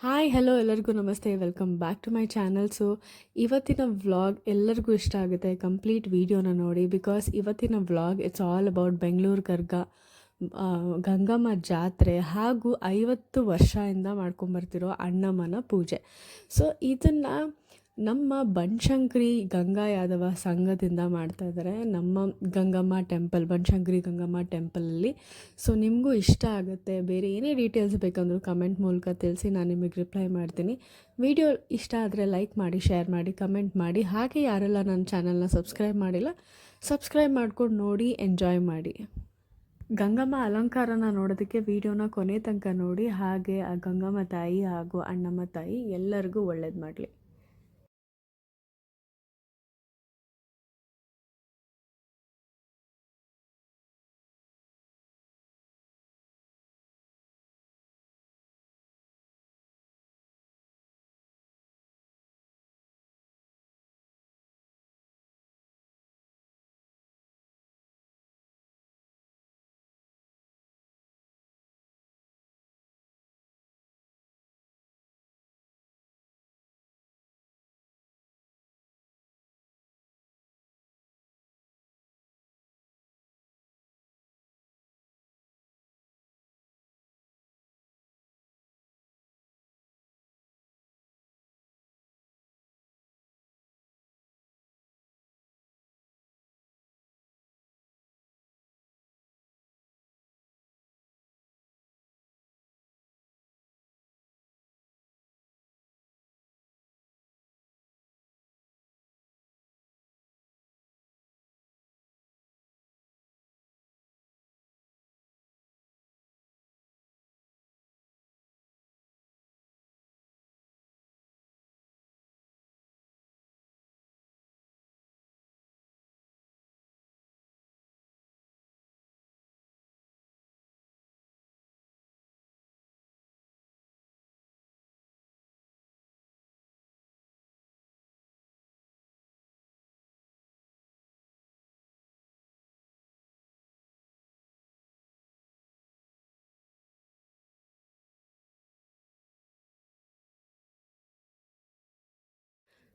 Hi hello ಎಲ್ಲರಿಗೂ ನಮಸ್ತೆ welcome back to my channel so ಇವತ್ತಿನ ವ್ಲಾಗ್ ಎಲ್ಲರಿಗೂ ಇಷ್ಟ ಆಗುತ್ತೆ ಕಂಪ್ಲೀಟ್ ವೀಡಿಯೋನ ನೋಡಿ ಬಿಕಾಸ್ ಇವತ್ತಿನ vlog it's all about Bengaluru Garga Gangamma ಜಾತ್ರೆ ಹಾಗೂ ಐವತ್ತು ವರ್ಷದಿಂದ ಮಾಡ್ಕೊಂಬರ್ತಿರೋ ಅಣ್ಣಮ್ಮನ ಪೂಜೆ. ಸೊ ಇದನ್ನು ನಮ್ಮ ಬನಶಂಕರಿ ಗಂಗಾ ಯಾದವ ಸಂಘದಿಂದ ಮಾಡ್ತಾ ಇದ್ದಾರೆ. ನಮ್ಮ ಗಂಗಮ್ಮ ಟೆಂಪಲ್ ಬನಶಂಕರಿ ಗಂಗಮ್ಮ ಟೆಂಪಲಲ್ಲಿ ಸೊ ನಿಮಗೂ ಇಷ್ಟ ಆಗುತ್ತೆ. ಬೇರೆ ಏನೇ ಡೀಟೇಲ್ಸ್ ಬೇಕಂದ್ರೂ ಕಮೆಂಟ್ ಮೂಲಕ ತಿಳಿಸಿ ನಾನು ನಿಮಗೆ ರಿಪ್ಲೈ ಮಾಡ್ತೀನಿ. ವಿಡಿಯೋ ಇಷ್ಟ ಆದರೆ ಲೈಕ್ ಮಾಡಿ ಶೇರ್ ಮಾಡಿ ಕಮೆಂಟ್ ಮಾಡಿ. ಹಾಗೆ ಯಾರೆಲ್ಲ ನನ್ನ ಚಾನಲ್ನ ಸಬ್ಸ್ಕ್ರೈಬ್ ಮಾಡಿಲ್ಲ ಸಬ್ಸ್ಕ್ರೈಬ್ ಮಾಡ್ಕೊಂಡು ನೋಡಿ ಎಂಜಾಯ್ ಮಾಡಿ. ಗಂಗಮ್ಮ ಅಲಂಕಾರನ ನೋಡೋದಕ್ಕೆ ವಿಡಿಯೋನ ಕೊನೆ ತನಕ ನೋಡಿ. ಹಾಗೆ ಆ ಗಂಗಮ್ಮ ತಾಯಿ ಹಾಗೂ ಅಣ್ಣಮ್ಮ ತಾಯಿ ಎಲ್ಲರಿಗೂ ಒಳ್ಳೇದು ಮಾಡಲಿ.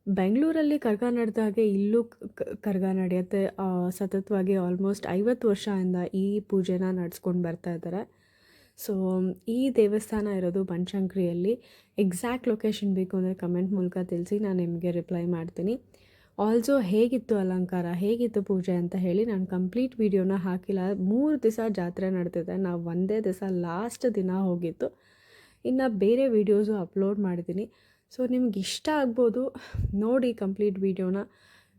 ಬೆಂಗಳೂರಲ್ಲಿ ಕರ್ಗ ನಡೆದಾಗೆ ಇಲ್ಲೂ ಕರ್ಗ ನಡೆಯುತ್ತೆ. ಸತತವಾಗಿ ಆಲ್ಮೋಸ್ಟ್ ಐವತ್ತು ವರ್ಷದಿಂದ ಈ ಪೂಜೆನ ನಡೆಸ್ಕೊಂಡು ಬರ್ತಾ ಇದ್ದಾರೆ. ಸೊ ಈ ದೇವಸ್ಥಾನ ಇರೋದು ಬನಶಂಕರಿಯಲ್ಲಿ ಎಕ್ಸಾಕ್ಟ್ ಲೊಕೇಶನ್ ಬೇಕು ಅಂದರೆ ಕಮೆಂಟ್ ಮೂಲಕ ತಿಳಿಸಿ, ನಾನು ನಿಮಗೆ ರಿಪ್ಲೈ ಮಾಡ್ತೀನಿ. ಆಲ್ಸೋ ಹೇಗಿತ್ತು ಅಲಂಕಾರ, ಹೇಗಿತ್ತು ಪೂಜೆ ಅಂತ ಹೇಳಿ ನಾನು ಕಂಪ್ಲೀಟ್ ವೀಡಿಯೋನ ಹಾಕಿಲ್ಲ. ಮೂರು ದಿವಸ ಜಾತ್ರೆ ನಡೆದಿದೆ. ನಾವು ಒಂದೇ ದಿವಸ ಲಾಸ್ಟ್ ದಿನ ಹೋಗಿತ್ತು ಇನ್ನು ಬೇರೆ ವೀಡಿಯೋಸು ಅಪ್ಲೋಡ್ ಮಾಡಿದ್ದೀನಿ. ಸೊ ನಿಮ್ಗೆ ಇಷ್ಟ ಆಗ್ಬೋದು, ನೋಡಿ ಕಂಪ್ಲೀಟ್ ವೀಡಿಯೋನ,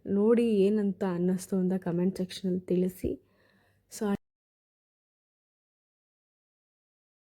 ನೋಡಿ ಏನಂತ ಅನ್ನಿಸ್ತು ಅಂತ ಕಮೆಂಟ್ ಸೆಕ್ಷನಲ್ಲಿ ತಿಳಿಸಿ. ಸೊ